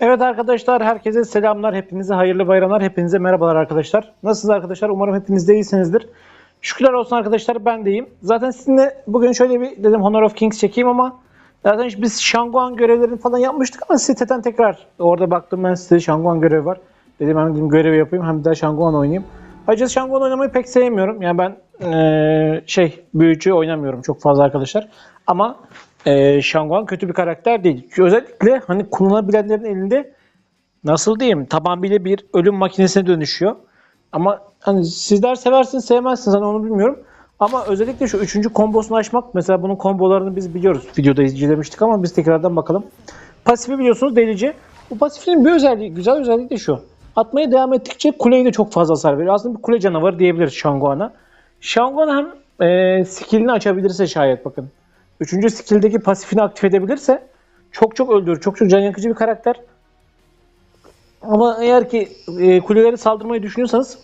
Evet arkadaşlar herkese selamlar. Hepinize hayırlı bayramlar. Hepinize merhabalar arkadaşlar. Nasılsınız arkadaşlar? Umarım hepiniz de iyisinizdir. Şükürler olsun arkadaşlar ben de iyiyim. Zaten sizinle bugün şöyle bir dedim Honor of Kings çekeyim ama zaten biz Shangguan görevlerini falan yapmıştık ama siteden tekrar orada baktım ben size Shangguan görevi var. Dedim hem dedim görevi yapayım hem bir daha Shangguan oynayayım. Açıkçası Shangguan oynamayı pek sevmiyorum. Yani ben eee, şey büyücü oynamıyorum çok fazla arkadaşlar. Ama eee Shangguan kötü bir karakter değil. Özellikle hani kullanabilenlerin elinde nasıl diyeyim tamamıyla bir ölüm makinesine dönüşüyor. Ama hani sizler seversiniz sevmezsiniz hani onu bilmiyorum. Ama özellikle şu üçüncü kombosunu açmak mesela bunun kombolarını biz biliyoruz. Videoda izlemiştik ama biz tekrardan bakalım. Pasifi biliyorsunuz delici. Bu pasifin bir özelliği, güzel özelliği de şu. Atmaya devam ettikçe kuleye de çok fazla hasar veriyor. Aslında bir kule canavarı diyebiliriz Shanguan'a. Shanguan hem e, skillini açabilirse şayet bakın. Üçüncü skilldeki pasifini aktif edebilirse çok çok öldürür. Çok çok can yakıcı bir karakter. Ama eğer ki e, kuleleri saldırmayı düşünüyorsanız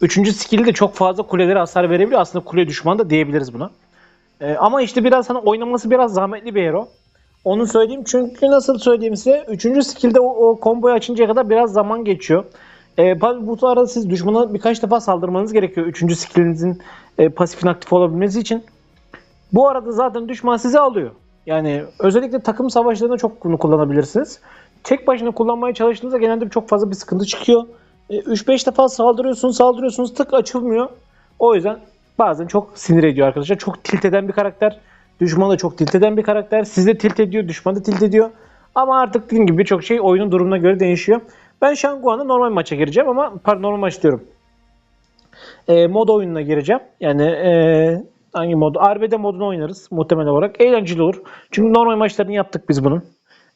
üçüncü skill'i çok fazla kulelere hasar verebiliyor. Aslında kule düşmanı da diyebiliriz buna. E, ama işte biraz hani oynaması biraz zahmetli bir hero. Onu söyleyeyim çünkü nasıl söyleyeyim size. Üçüncü skill'de o, o komboyu açıncaya kadar biraz zaman geçiyor. E, bu arada siz düşmana birkaç defa saldırmanız gerekiyor. Üçüncü skill'inizin e, pasifin aktif olabilmesi için. Bu arada zaten düşman sizi alıyor. Yani özellikle takım savaşlarında çok bunu kullanabilirsiniz. Tek başına kullanmaya çalıştığınızda genelde çok fazla bir sıkıntı çıkıyor. E, 3-5 defa saldırıyorsunuz, saldırıyorsunuz, tık açılmıyor. O yüzden bazen çok sinir ediyor arkadaşlar. Çok tilt eden bir karakter. Düşman da çok tilt eden bir karakter. Sizi de tilt ediyor, düşman da tilt ediyor. Ama artık dediğim gibi birçok şey oyunun durumuna göre değişiyor. Ben Shanguan'la normal maça gireceğim ama pardon normal maç diyorum. E, mod oyununa gireceğim. Yani e, hangi mod? Arbede modunu oynarız muhtemel olarak. Eğlenceli olur. Çünkü normal maçlarını yaptık biz bunun.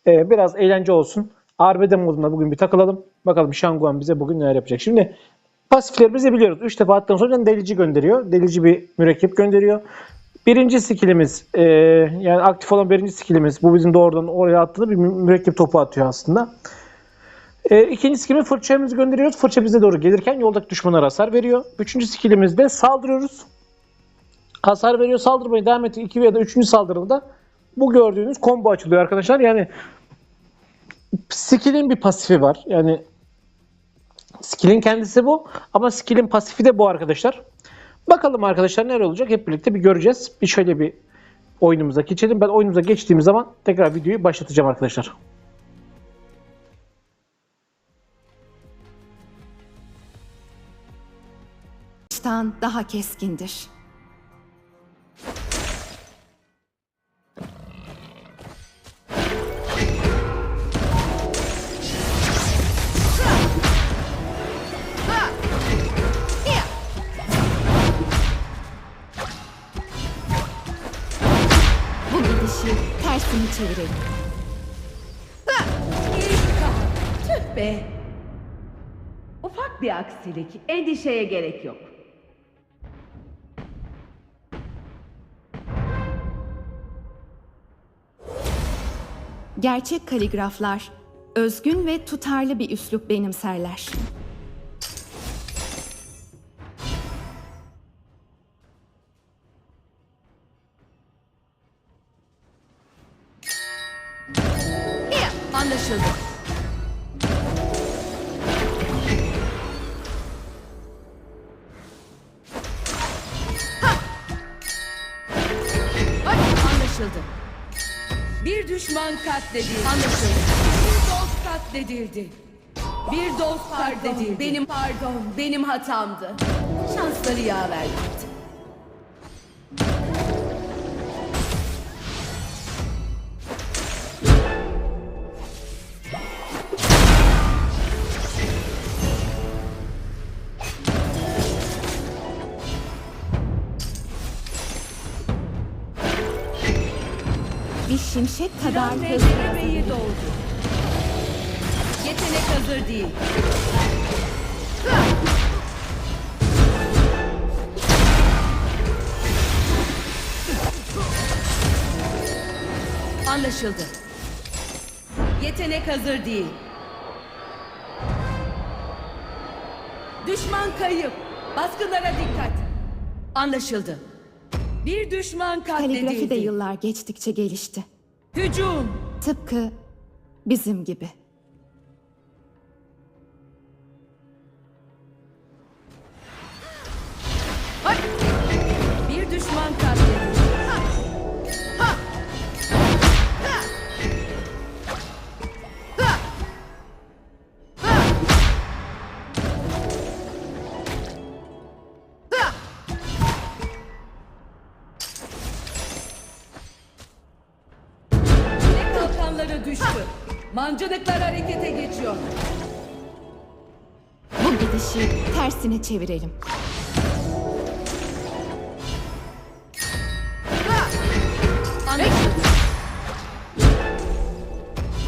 E, biraz eğlence olsun. Arbede modunda bugün bir takılalım. Bakalım Shanguan bize bugün neler yapacak. Şimdi pasiflerimizi biliyoruz. 3 defa attıktan sonra delici gönderiyor. Delici bir mürekkep gönderiyor. Birinci skillimiz e, yani aktif olan birinci skillimiz bu bizim doğrudan oraya attığında bir mü- mürekkep topu atıyor aslında. E, ikinci skillimiz fırçamızı gönderiyoruz. Fırça bize doğru gelirken yoldaki düşmanlara hasar veriyor. Üçüncü skillimizde saldırıyoruz. Hasar veriyor. Saldırmaya devam ettik. 2 ya da 3. saldırıda bu gördüğünüz combo açılıyor arkadaşlar. Yani skill'in bir pasifi var. Yani skill'in kendisi bu ama skill'in pasifi de bu arkadaşlar. Bakalım arkadaşlar neler olacak hep birlikte bir göreceğiz. Bir şöyle bir oyunumuza geçelim. Ben oyunumuza geçtiğim zaman tekrar videoyu başlatacağım arkadaşlar. Kılıçtan daha keskindir. Tersini çevirelim. Tüh be. Ufak bir aksilik. Endişeye gerek yok. Gerçek kaligraflar özgün ve tutarlı bir üslup benimserler. Anlaşıldı. Hadi anlaşıldı. Bir düşman katledildi. Anlaşıldı. Bir dost katledildi. Bir dost katledildi. Benim pardon, benim hatamdı. Şansları yaver şimşek kadar hızlı doğdu. Yetenek hazır değil. Anlaşıldı. Yetenek hazır değil. Düşman kayıp. Baskınlara dikkat. Anlaşıldı. Bir düşman Kaligrafi de katledildi. yıllar geçtikçe gelişti. Hücum. Tıpkı bizim gibi. Mancınıklar harekete geçiyor. Bu gidişi tersine çevirelim.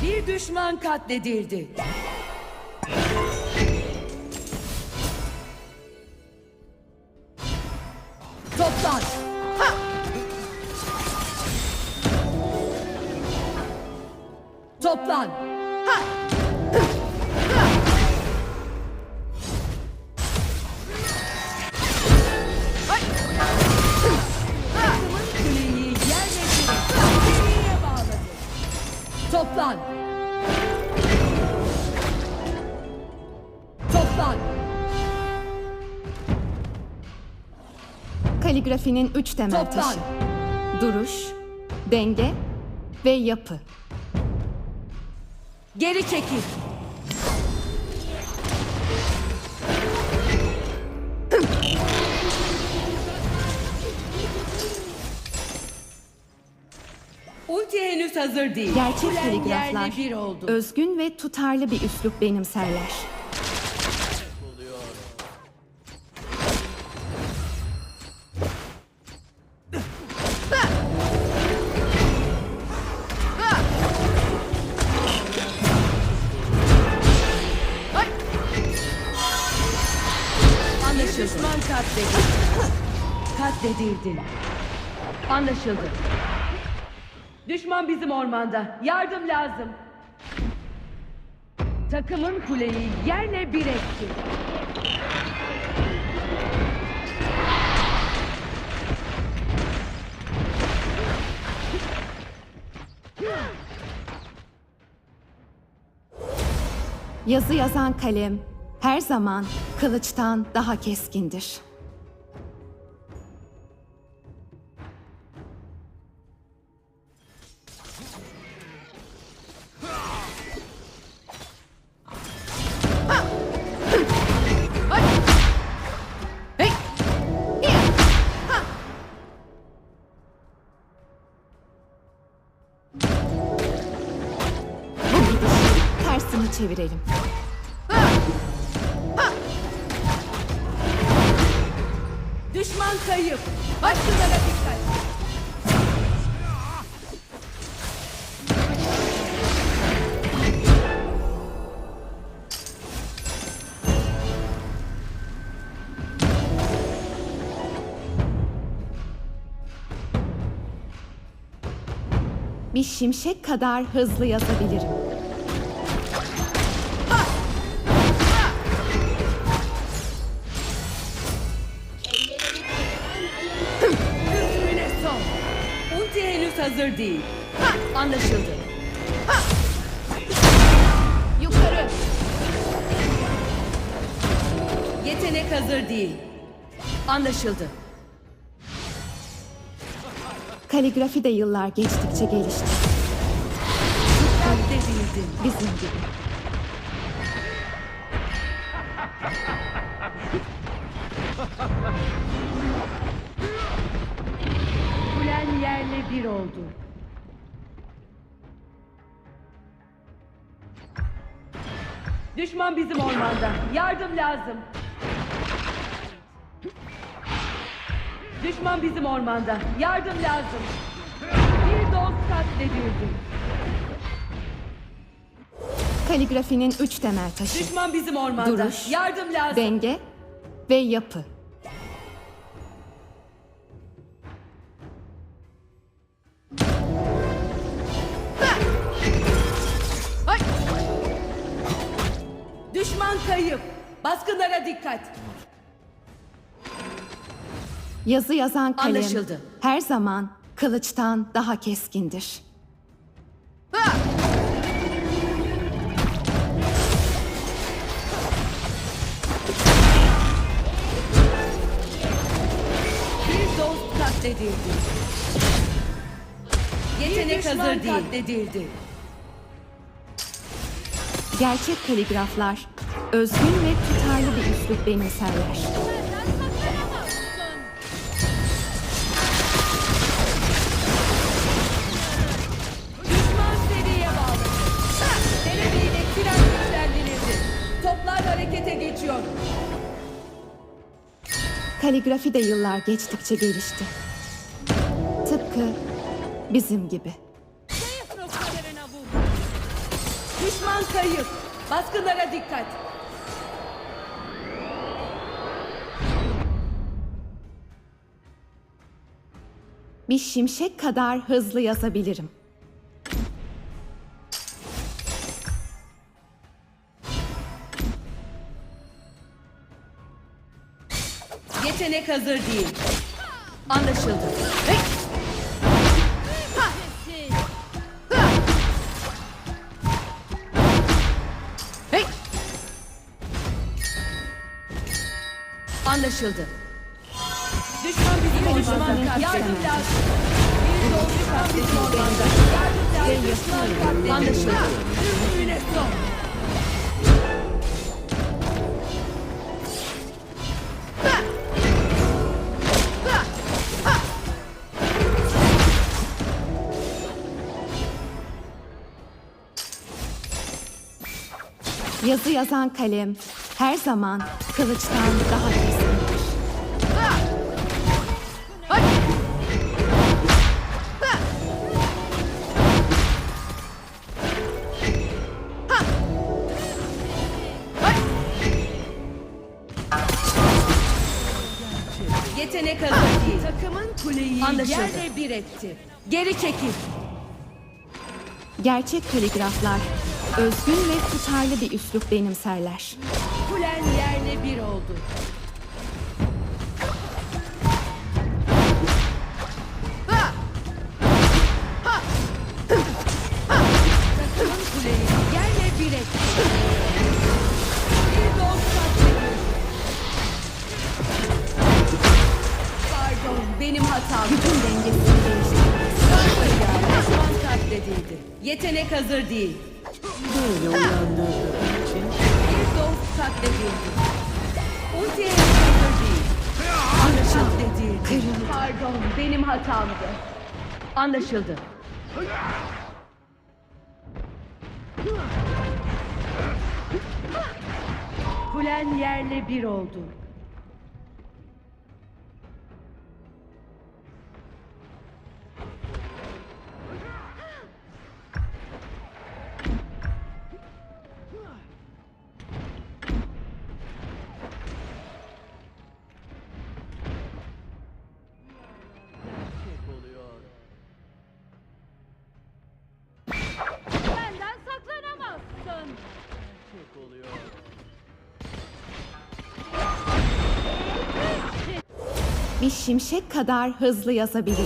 Bir düşman katledildi. Toplan. Toplan. Kaligrafinin üç temel Toplan. taşı. Duruş, denge ve yapı. Geri çekil. Henüz hazır değil. Gerçek Kulen yerle bir oldu. özgün ve tutarlı bir üslup benimserler. Anlaşıldı. Düşman katledildi. Katledildi. Anlaşıldı. Düşman bizim ormanda. Yardım lazım. Takımın kuleyi yerle bir etti. Yazı yazan kalem her zaman kılıçtan daha keskindir. Tersini çevirelim. Düşman kayıp. Başkalara dikkat. Bir şimşek kadar hızlı yazabilirim. Hazır değil. Anlaşıldı. Yukarı. Yetenek hazır değil. Anlaşıldı. Kaligrafi de yıllar geçtikçe gelişti. Katledildin. Bizim gibi. Yerle bir oldu. Düşman bizim ormanda. Yardım lazım. Düşman bizim ormanda. Yardım lazım. Bir dost katledildi. Kaligrafinin üç temel taşı. Düşman bizim ormanda. Duruş, Yardım lazım. Denge ve yapı. Düşman kayıp. Baskınlara dikkat. Yazı yazan kalem Anlaşıldı. her zaman kılıçtan daha keskindir. Ah! Bir dost katledildi. Yetenek hazır değil. katledildi. Gerçek kaligraflar özgün ve tutarlı bir üslup benimserler. Düşman seriye bağlı. Denemeyle tren. Toplar harekete geçiyor. Kaligrafi de yıllar geçtikçe gelişti. Tıpkı bizim gibi. Düşman kayıp. Baskınlara dikkat. Bir şimşek kadar hızlı yazabilirim. Yetenek hazır değil. Anlaşıldı. Hey! Anlaşıldı. Düşman bizim düşman kat. Yardım lazım. Bir yol düşman bizim ormanda. Yardım lazım. Düşman katledildi. Anlaşıldı. Üstüne son. Yazı yazan kalem her zaman kılıçtan daha keskindir. Kuleyi yerle bir etti. Geri çekil. Gerçek kaligraflar özgün ve tutarlı bir üslup benimserler. Kulen yerle bir oldu. Hazır değil. Böyle uyandırdığım için Bir dost katledildi. Ultiye hazır değil. Katledildi. Pardon, benim hatamdı. Anlaşıldı. Kulen yerle bir oldu. Şimşek kadar hızlı yazabilirim.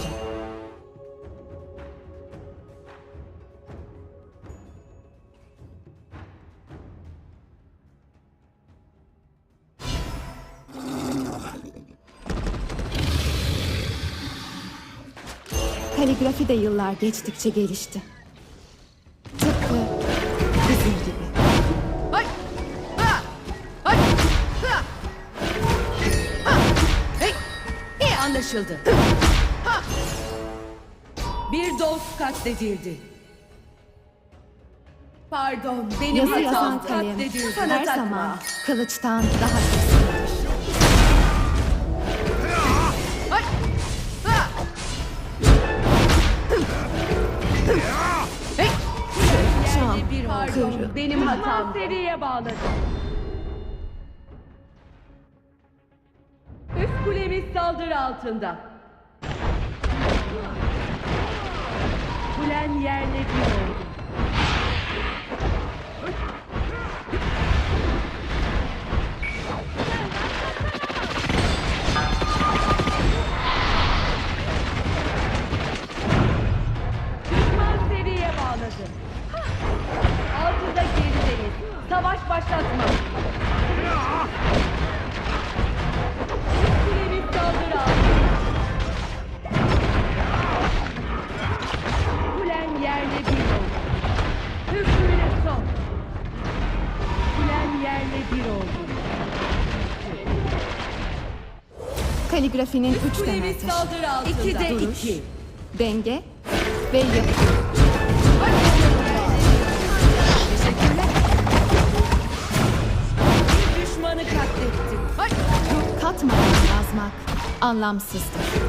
Kaligrafi de yıllar geçtikçe gelişti. Anlaşıldı. Bir dost katledildi. Pardon, benim Yazı hatam yazan kalem katledildi. Her takma. zaman kılıçtan daha keskindir. Yerli bir pardon, kırık. benim hatam. seriye bağladı. Kulemiz saldırı altında. Kulen yerle bir oldu. Kaligrafinin üç temel taşı. saldırı altında. İki de Duruş. iki. Denge ve yapı. Bir düşmanı katlettim. Katmadan yazmak anlamsızdır.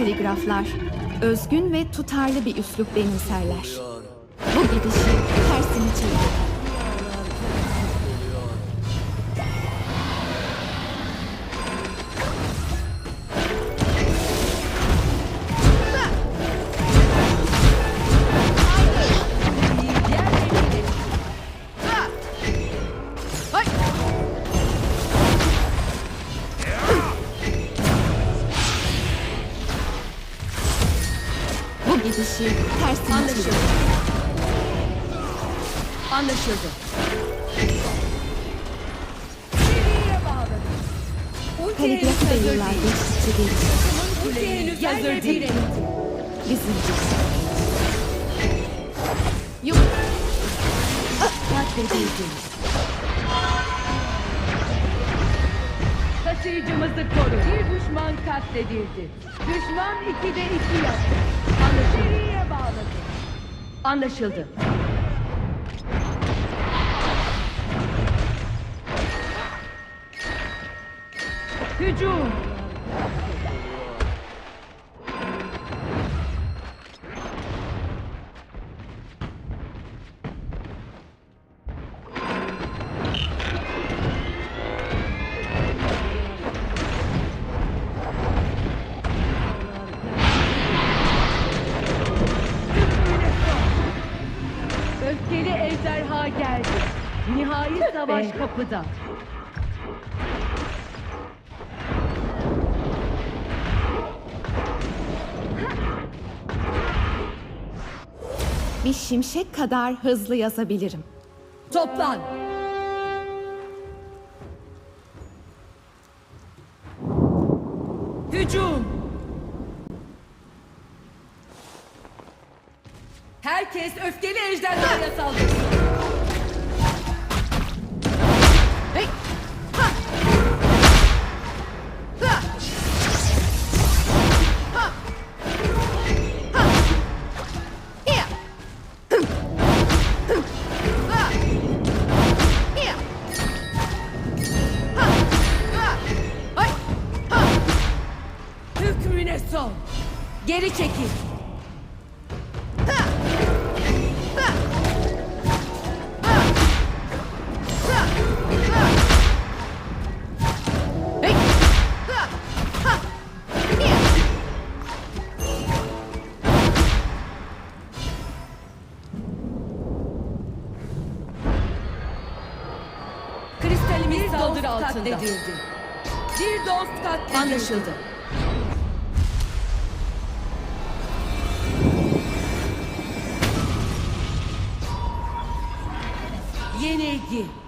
Kaligraflar özgün ve tutarlı bir üslup benimserler. Bu gidişi tersini çevir. Anlaşıldı. Seriye bağladım. Ulti henüz Kaligrafi de hazır yıllar değil. Ulti henüz hazır değil. Bizim. Taşıyıcımızı koru. Bir düşman katledildi. Düşman 2'de 2 yaptı. Anlaşıldı. Anlaşıldı. Hücum. Öfkeli ejderha geldi. Nihai savaş kapıda. Bir şimşek kadar hızlı yazabilirim. Toplan. Saldırı altında. Katledildi. Bir dost katledildi. Anlaşıldı. Yenilgi.